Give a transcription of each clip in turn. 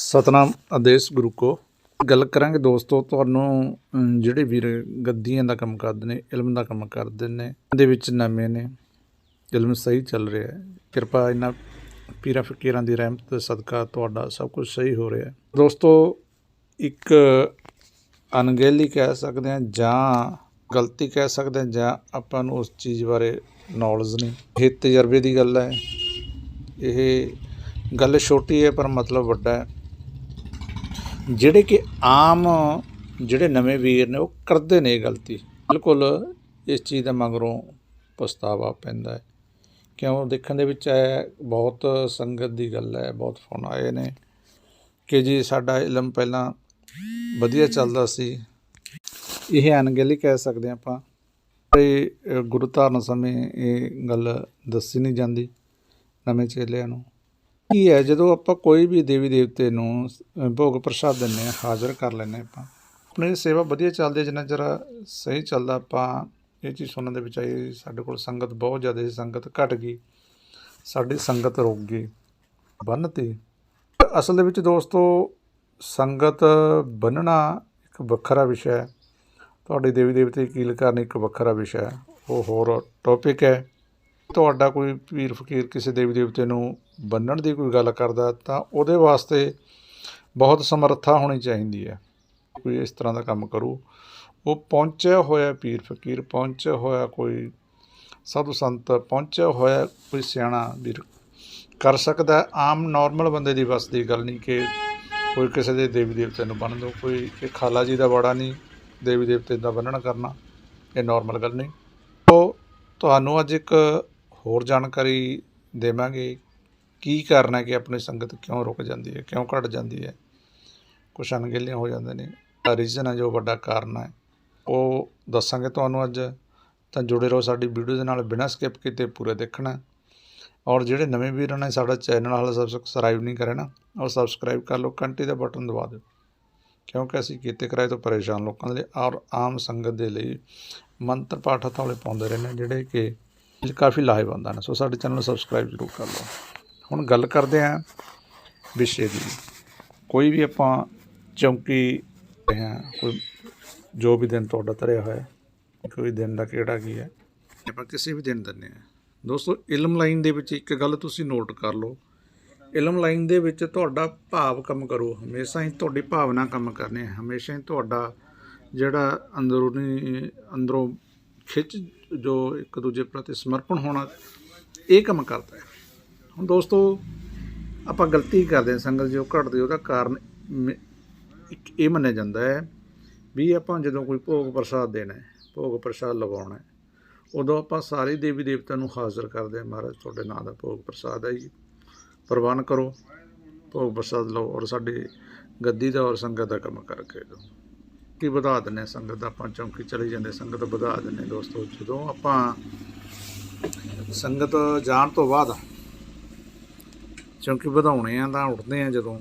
ਸਤਨਾਮ ਆਦੇਸ਼ ਗੁਰੂ ਕੋ। ਗੱਲ ਕਰਾਂਗੇ ਦੋਸਤੋ, ਤੁਹਾਨੂੰ ਜਿਹੜੇ ਵੀਰ ਗੱਦੀਆਂ ਦਾ ਕੰਮ ਕਰਦੇ ਨੇ, ਇਲਮ ਦਾ ਕੰਮ ਕਰਦੇ ਨੇ, ਦੇ ਵਿੱਚ ਨਵੇਂ ਨੇ, ਇਲਮ ਸਹੀ ਚੱਲ ਰਿਹਾ ਹੈ। ਕਿਰਪਾ ਇਹਨਾਂ ਪੀਰਾਂ ਫਕੀਰਾਂ ਦੀ ਰਹਿਮਤ ਦੇ ਸਦਕਾ ਤੁਹਾਡਾ ਸਭ ਕੁਝ ਸਹੀ ਹੋ ਰਿਹਾ ਹੈ। ਦੋਸਤੋ, ਇੱਕ ਅਣਗਹਿਲੀ ਕਹਿ ਸਕਦੇ ਹਾਂ ਜਾਂ ਗਲਤੀ ਕਹਿ ਸਕਦੇ ਹਾਂ ਜਾਂ ਆਪਾਂ ਨੂੰ ਉਸ ਚੀਜ਼ ਬਾਰੇ ਨੌਲੇਜ ਨਹੀਂ। ਇਹ ਤਜਰਬੇ ਦੀ ਗੱਲ ਹੈ। ਇਹ ਗੱਲ ਛੋਟੀ ਹੈ, ਪਰ ਮਤਲਬ ਵੱਡਾ ਹੈ। ਜਿਹੜੇ ਕਿ ਆਮ ਜਿਹੜੇ ਨਵੇਂ ਵੀਰ ਨੇ ਉਹ ਕਰਦੇ ਨੇ ਇਹ ਗਲਤੀ। ਬਿਲਕੁਲ ਇਸ ਚੀਜ਼ ਦਾ ਮਗਰੋਂ ਪਛਤਾਵਾ ਪੈਂਦਾ ਹੈ। ਕਿਉਂ? ਦੇਖਣ ਦੇ ਵਿੱਚ ਹੈ ਬਹੁਤ ਸੰਗਤ ਦੀ ਗੱਲ ਹੈ ਬਹੁਤ ਫੋਨ ਆਏ ਨੇ ਕਿ ਜੀ ਸਾਡਾ ਇਲਮ ਪਹਿਲਾਂ ਵਧੀਆ ਚੱਲਦਾ ਸੀ। ਇਹ ਅਣਗਹਿਲੀ ਕਹਿ ਸਕਦੇ ਹਾਂ ਆਪਾਂ। ਤੇ ਅ, ਗੁਰੂ ਧਾਰਨ ਸਮੇਂ ਇਹ ਗੱਲ ਦੱਸੀ ਨਹੀਂ ਜਾਂਦੀ ਨਵੇਂ ਚੇਲਿਆਂ ਨੂੰ। ਕੀ ਹੈ, ਜਦੋਂ ਆਪਾਂ ਕੋਈ ਵੀ ਦੇਵੀ ਦੇਵਤੇ ਨੂੰ ਭੋਗ ਪ੍ਰਸ਼ਾਦ ਦਿੰਨੇ ਆ ਹਾਜ਼ਰ ਕਰ ਲੈਂਦੇ ਹਾਂ ਆਪਾਂ, ਆਪਣੀ ਸੇਵਾ ਵਧੀਆ ਚੱਲਦੀ ਜਿੰਨਾ ਚਿਰ ਸਹੀ ਚੱਲਦਾ ਆਪਾਂ, ਇਹ ਚੀਜ਼ ਸੁਣਨ ਦੇ ਵਿੱਚ ਆਈ, ਸਾਡੇ ਕੋਲ ਸੰਗਤ ਬਹੁਤ ਜ਼ਿਆਦਾ ਸੀ, ਸੰਗਤ ਘਟ ਗਈ, ਸਾਡੀ ਸੰਗਤ ਰੁਕ ਗਈ ਬੰਨਤੀ ਅਸਲ ਦੇ ਵਿੱਚ ਦੋਸਤੋ, ਸੰਗਤ ਬੰਨਣਾ ਇੱਕ ਵੱਖਰਾ ਵਿਸ਼ਾ ਹੈ, ਤੁਹਾਡੇ ਦੇਵੀ ਦੇਵਤੇ ਦੀ ਕੀਲ ਕਰਨੀ ਇੱਕ ਵੱਖਰਾ ਵਿਸ਼ਾ ਹੈ, ਉਹ ਹੋਰ ਟੌਪਿਕ ਹੈ। ਤੁਹਾਡਾ ਕੋਈ ਪੀਰ ਫਕੀਰ ਕਿਸੇ ਦੇਵੀ ਦੇਵਤੇ ਨੂੰ ਬੰਨਣ ਦੀ ਕੋਈ ਗੱਲ ਕਰਦਾ ਤਾਂ ਉਹਦੇ ਵਾਸਤੇ ਬਹੁਤ ਸਮਰੱਥਾ ਹੋਣੀ ਚਾਹੀਦੀ ਹੈ। ਕੋਈ ਇਸ ਤਰ੍ਹਾਂ ਦਾ ਕੰਮ ਕਰੂ। ਉਹ ਪਹੁੰਚਿਆ ਹੋਇਆ ਪੀਰ ਫਕੀਰ, ਪਹੁੰਚਿਆ ਹੋਇਆ ਕੋਈ ਸਾਧੂ ਸੰਤ, ਪਹੁੰਚਿਆ ਹੋਇਆ ਕੋਈ ਸਿਆਣਾ ਵੀਰ ਕਰ ਸਕਦਾ ਆਮ ਨਾਰਮਲ ਬੰਦੇ ਦੀ ਬਸ ਦੀ ਗੱਲ ਨਹੀਂ ਕਿ ਕੋਈ ਕਿਸੇ ਦੇ ਦੇਵੀ ਦੇਵਤੇ ਨੂੰ ਬੰਨ ਦੋ ਕੋਈ ਇਹ ਖਾਲਾ ਜੀ ਦਾ ਬਾੜਾ ਨਹੀਂ, ਦੇਵੀ ਦੇਵਤੇ ਦਾ ਬੰਨਣਾ ਕਰਨਾ, ਇਹ ਨਾਰਮਲ ਗੱਲ ਨਹੀਂ। ਤੋ ਤੁਹਾਨੂੰ ਅੱਜ ਇੱਕ ਹੋਰ ਜਾਣਕਾਰੀ ਦੇਵਾਂਗੇ ਕੀ ਕਾਰਨ ਹੈ ਕਿ ਆਪਣੀ ਸੰਗਤ ਕਿਉਂ ਰੁਕ ਜਾਂਦੀ ਹੈ ਕਿਉਂ ਘਟ ਜਾਂਦੀ ਹੈ? ਕੁਛ ਅਣਗਹਿਲੀਆਂ ਹੋ ਜਾਂਦੇ ਨੇ ਰੀਜ਼ਨ ਹੈ ਜੋ ਵੱਡਾ ਕਾਰਨ ਹੈ। ਉਹ ਦੱਸਾਂਗੇ ਤੁਹਾਨੂੰ ਅੱਜ। ਤਾਂ ਜੁੜੇ ਰਹੋ ਸਾਡੀ ਵੀਡੀਓ ਦੇ ਨਾਲ ਬਿਨਾਂ ਸਕਿਪ ਕੀਤੇ ਪੂਰੇ ਦੇਖਣਾ। ਔਰ ਜਿਹੜੇ ਨਵੇਂ ਵੀਰਾਂ ਨੇ ਸਾਡਾ ਚੈਨਲ ਹਾਲੇ ਸਬਸਕ੍ਰਾਈਬ ਨਹੀਂ ਕਰਿਆ ਨਾ ਔਰ ਸਬਸਕ੍ਰਾਈਬ ਕਰ ਲਓ ਘੰਟੀ ਦਾ ਬਟਨ ਦਬਾ ਦਿਓ। ਕਿਉਂਕਿ ਅਸੀਂ ਕੀਤੇ ਕਿਰਾਏ ਤੋਂ ਪਰੇਸ਼ਾਨ ਲੋਕਾਂ ਦੇ ਲਈ ਔਰ ਆਮ ਸੰਗਤ ਦੇ ਲਈ ਮੰਤਰ ਪਾਠ ਹਥੌਲੇ ਪਾਉਂਦੇ ਰਹਿੰਦੇ ਹਾਂ, ਜਿਹੜੇ ਕਿ ਇਹ ਕਾਫੀ ਲਾਹੇਵੰਦ ਹਨ। ਸੋ ਸਾਡੇ ਚੈਨਲ ਨੂੰ ਸਬਸਕ੍ਰਾਈਬ ਜ਼ਰੂਰ ਕਰ ਲਓ। ਹੁਣ ਗੱਲ ਕਰਦੇ ਹਾਂ ਵਿਸ਼ੇ ਦੀ। ਕੋਈ ਵੀ ਆਪਾਂ ਚੌਂਕੀ ਹਾਂ, ਕੋਈ ਜੋ ਵੀ ਦਿਨ ਤੁਹਾਡਾ ਧਰਿਆ ਹੋਇਆ, ਕੋਈ ਦਿਨ ਦਾ ਕਿਹੜਾ ਕੀ ਹੈ, ਆਪਾਂ ਕਿਸੇ ਵੀ ਦਿਨ ਦਿੰਦੇ ਹਾਂ। ਦੋਸਤੋ, ਇਲਮ ਲਾਈਨ ਦੇ ਵਿੱਚ ਇੱਕ ਗੱਲ ਤੁਸੀਂ ਨੋਟ ਕਰ ਲਓ। ਇਲਮ ਲਾਈਨ ਦੇ ਵਿੱਚ ਤੁਹਾਡਾ ਭਾਵ ਕੰਮ ਕਰੋ। ਹਮੇਸ਼ਾ ਹੀ ਤੁਹਾਡੀ ਭਾਵਨਾ ਕੰਮ ਕਰਨੀ ਹੈ। ਹਮੇਸ਼ਾ ਹੀ ਤੁਹਾਡਾ ਜਿਹੜਾ ਅੰਦਰੂਨੀ, ਅੰਦਰੋਂ ਖਿੱਚ ਜੋ ਇੱਕ ਦੂਜੇ ਪ੍ਰਤੀ ਸਮਰਪਣ ਹੋਣਾ, ਇਹ ਕੰਮ ਕਰਦਾ ਹੈ। ਹੁਣ ਦੋਸਤੋ, ਆਪਾਂ ਗਲਤੀ ਕਰਦੇ ਹਾਂ। ਸੰਗਤ ਜੋ ਘਟਦੀ ਉਹਦਾ ਕਾਰਨ ਮ- ਇੱਕ ਇਹ ਮੰਨਿਆ ਜਾਂਦਾ ਹੈ ਵੀ ਆਪਾਂ ਜਦੋਂ ਕੋਈ ਭੋਗ ਪ੍ਰਸਾਦ ਦੇਣਾ ਹੈ, ਭੋਗ ਪ੍ਰਸਾਦ ਲਗਾਉਣਾ ਹੈ, ਉਦੋਂ ਆਪਾਂ ਸਾਰੇ ਦੇਵੀ ਦੇਵਤਿਆਂ ਨੂੰ ਹਾਜ਼ਰ ਕਰਦੇ ਹਾਂ, ਮਹਾਰਾਜ, ਤੁਹਾਡੇ ਨਾਂ ਦਾ ਭੋਗ ਪ੍ਰਸਾਦ ਹੈ ਜੀ। ਪ੍ਰਵਾਨ ਕਰੋ, ਭੋਗ ਪ੍ਰਸਾਦ ਲਓ ਔਰ ਸਾਡੀ ਗੱਦੀ ਦਾ ਔਰ ਸੰਗਤ ਦਾ ਕੰਮ ਕਰਕੇ ਦਿਓ। ਕੀ ਵਧਾ ਦਿੰਦੇ ਹਾਂ, ਸੰਗਤ ਦਾ ਆਪਾਂ ਚੌਂਕੀ ਚਲੇ ਜਾਂਦੇ, ਸੰਗਤ ਵਧਾ ਦਿੰਦੇ ਹਾਂ ਦੋਸਤੋ, ਜਦੋਂ ਆਪਾਂ ਸੰਗਤ ਜਾਣ ਤੋਂ ਬਾਅਦ ਚੌਂਕੀ ਵਧਾਉਣੇ ਆ ਤਾਂ ਉੱਠਦੇ ਆ ਜਦੋਂ।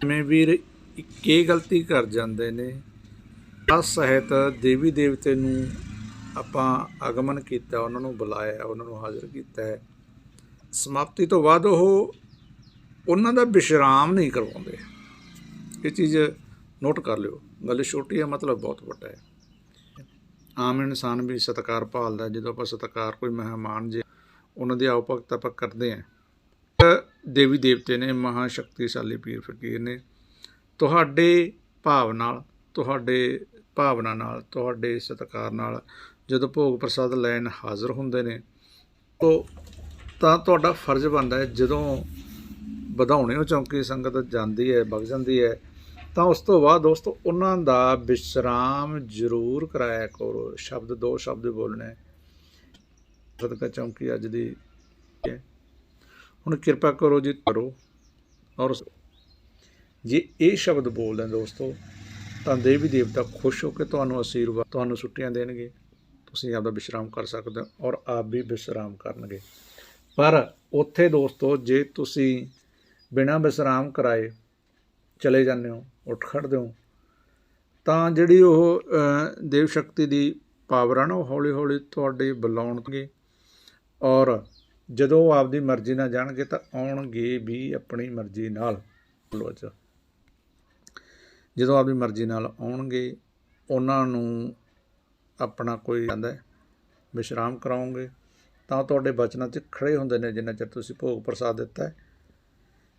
ਜਿਵੇਂ ਵੀਰ ਇੱਕ ਇਹ ਗਲਤੀ ਕਰ ਜਾਂਦੇ ਨੇ ਅਸ ਸਹਿਤ ਦੇਵੀ ਦੇਵਤੇ ਨੂੰ ਆਪਾਂ ਆਗਮਨ ਕੀਤਾ, ਉਹਨਾਂ ਨੂੰ ਬੁਲਾਇਆ, ਉਹਨਾਂ ਨੂੰ ਹਾਜ਼ਰ ਕੀਤਾ ਹੈ। ਸਮਾਪਤੀ ਤੋਂ ਬਾਅਦ ਉਹ ਉਹਨਾਂ ਦਾ ਵਿਸ਼ਰਾਮ ਨਹੀਂ ਕਰਵਾਉਂਦੇ। ਇਹ ਚੀਜ਼ ਨੋਟ ਕਰ ਲਿਓ। ਗੱਲ ਛੋਟੀ ਹੈ, ਮਤਲਬ ਬਹੁਤ ਵੱਡਾ ਹੈ। ਆਮ ਇਨਸਾਨ ਵੀ ਸਤਿਕਾਰ ਭਾਲਦਾ ਜਦੋਂ ਆਪਾਂ ਸਤਿਕਾਰ ਕੋਈ ਮਹਿਮਾਨ ਜੇ, ਉਹਨਾਂ ਦੀ ਆਉਪਕਤ ਆਪਾਂ ਕਰਦੇ ਹਾਂ। ਦੇਵੀ ਦੇਵਤੇ ਨੇ ਮਹਾ ਸ਼ਕਤੀਸ਼ਾਲੀ ਪੀਰ ਫਕੀਰ ਨੇ, ਤੁਹਾਡੇ ਭਾਵ ਨਾਲ, ਤੁਹਾਡੇ ਭਾਵਨਾ ਨਾਲ, ਤੁਹਾਡੇ ਸਤਿਕਾਰ ਨਾਲ ਜਦੋਂ ਭੋਗ ਪ੍ਰਸਾਦ ਲੈਣ ਹਾਜ਼ਰ ਹੁੰਦੇ ਨੇ ਉਹ ਤਾਂ ਤੁਹਾਡਾ ਫਰਜ਼ ਬਣਦਾ ਹੈ, ਜਦੋਂ ਵਧਾਉਣੇ ਹੋ ਚੌਂਕੀ ਸੰਗਤ ਜਾਂਦੀ ਹੈ, ਵਗ ਜਾਂਦੀ ਹੈ ਤਾਂ ਉਸ ਤੋਂ ਬਾਅਦ ਦੋਸਤੋ, ਉਹਨਾਂ ਦਾ ਵਿਸ਼ਰਾਮ ਜ਼ਰੂਰ ਕਰਾਇਆ ਕਰੋ। ਸ਼ਬਦ, ਦੋ ਸ਼ਬਦ ਬੋਲਣੇ। ਸਦਕਾ ਚੌਂਕੀ ਅੱਜ ਦੀ ਹੈ। ਹੁਣ ਕਿਰਪਾ ਕਰੋ ਜੀ, ਕਰੋ। ਔਰ ਜੇ ਇਹ ਸ਼ਬਦ ਬੋਲਦੇ ਦੋਸਤੋ, ਤਾਂ ਦੇਵੀ ਦੇਵਤਾ ਖੁਸ਼ ਹੋ ਕੇ ਤੁਹਾਨੂੰ ਅਸੀਰਵਾਦ ਤੁਹਾਨੂੰ ਛੁੱਟੀਆਂ ਦੇਣਗੇ। ਤੁਸੀਂ ਆਪਦਾ ਵਿਸ਼ਰਾਮ ਕਰ ਸਕਦੇ ਹੋ ਔਰ ਆਪ ਵੀ ਵਿਸ਼ਰਾਮ ਕਰਨਗੇ। ਪਰ ਉੱਥੇ ਦੋਸਤੋ, ਜੇ ਤੁਸੀਂ ਬਿਨਾਂ ਵਿਸ਼ਰਾਮ ਕਰਾਏ ਚਲੇ ਜਾਂਦੇ ਹੋ, ਉੱਠ ਖੜਦੇ ਹੋ, ਤਾਂ ਜਿਹੜੀ ਉਹ ਦੇਵ ਸ਼ਕਤੀ ਦੀ ਪਾਵਰ ਆ ਨਾ, ਉਹ ਹੌਲੀ ਹੌਲੀ ਤੁਹਾਡੇ ਬੁਲਾਉਣਗੇ ਔਰ ਜਦੋਂ ਉਹ ਆਪਦੀ ਮਰਜ਼ੀ ਨਾਲ ਜਾਣਗੇ ਤਾਂ ਆਉਣਗੇ ਵੀ ਆਪਣੀ ਮਰਜ਼ੀ ਨਾਲ। ਲੋ ਜਦੋਂ ਆਪਣੀ ਮਰਜ਼ੀ ਨਾਲ ਆਉਣਗੇ, ਉਹਨਾਂ ਨੂੰ ਆਪਣਾ ਕੋਈ ਕਹਿੰਦਾ ਵਿਸ਼ਰਾਮ ਕਰਾਉਂਗੇ, ਤਾਂ ਤੁਹਾਡੇ ਬਚਨਾਂ 'ਚ ਖੜੇ ਹੁੰਦੇ ਨੇ, ਜਿੰਨਾ ਚਿਰ ਤੁਸੀਂ ਭੋਗ ਪ੍ਰਸਾਦ ਦਿੱਤਾ ਹੈ।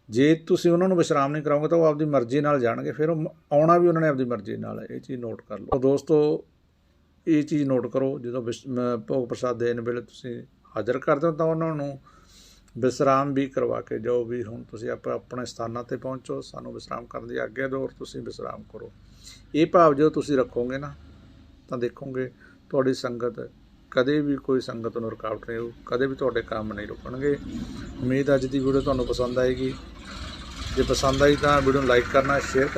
ਜੇ ਤੁਸੀਂ ਉਹਨਾਂ ਨੂੰ ਵਿਸ਼ਰਾਮ ਨਹੀਂ ਕਰਾਓਗੇ ਤਾਂ ਉਹ ਆਪਦੀ ਮਰਜ਼ੀ ਨਾਲ ਜਾਣਗੇ, ਫਿਰ ਉਹ ਆਉਣਾ ਵੀ ਉਹਨਾਂ ਨੇ ਆਪਦੀ ਮਰਜ਼ੀ ਨਾਲ ਹੈ ਇਹ ਚੀਜ਼ ਨੋਟ ਕਰ ਲਓ। ਦੋਸਤੋ, ਇਹ ਚੀਜ਼ ਨੋਟ ਕਰੋ, ਜਦੋਂ ਵਿਸ਼- ਭੋਗ ਪ੍ਰਸਾਦ ਦੇਣ ਵੇਲੇ ਤੁਸੀਂ ਹਾਜ਼ਰ ਕਰਦੇ ਹੋ ਤਾਂ ਉਹਨਾਂ ਨੂੰ ਵਿਸਰਾਮ ਵੀ ਕਰਵਾ ਕੇ ਜਾਓ ਵੀ ਹੁਣ ਤੁਸੀਂ ਆਪ, ਆਪਣੇ ਸਥਾਨਾਂ ਤੇ ਪਹੁੰਚੋ, ਸਾਨੂੰ ਵਿਸਰਾਮ ਕਰਨ ਦੀ ਆਗਿਆ ਦਿਓ ਔਰ ਤੁਸੀਂ ਵਿਸਰਾਮ ਕਰੋ। ਇਹ ਭਾਵ ਜਦੋਂ ਤੁਸੀਂ ਰੱਖੋਗੇ ਨਾ, ਤਾਂ ਦੇਖੋਗੇ ਤੁਹਾਡੀ ਸੰਗਤ ਕਦੇ ਵੀ ਕੋਈ ਸੰਗਤ ਨੂੰ ਰੁਕਾਵਟ ਨਹੀਂ ਹੋਊ, ਕਦੇ ਵੀ ਤੁਹਾਡੇ ਕੰਮ ਨਹੀਂ ਰੁਕਣਗੇ। ਉਮੀਦ ਅੱਜ ਦੀ ਵੀਡੀਓ ਤੁਹਾਨੂੰ ਪਸੰਦ ਆਏਗੀ। ਜੇ ਪਸੰਦ ਆਈ ਤਾਂ ਵੀਡੀਓ ਨੂੰ ਲਾਈਕ ਕਰਨਾ ਸ਼ੇਅਰ ਕਰਨਾ।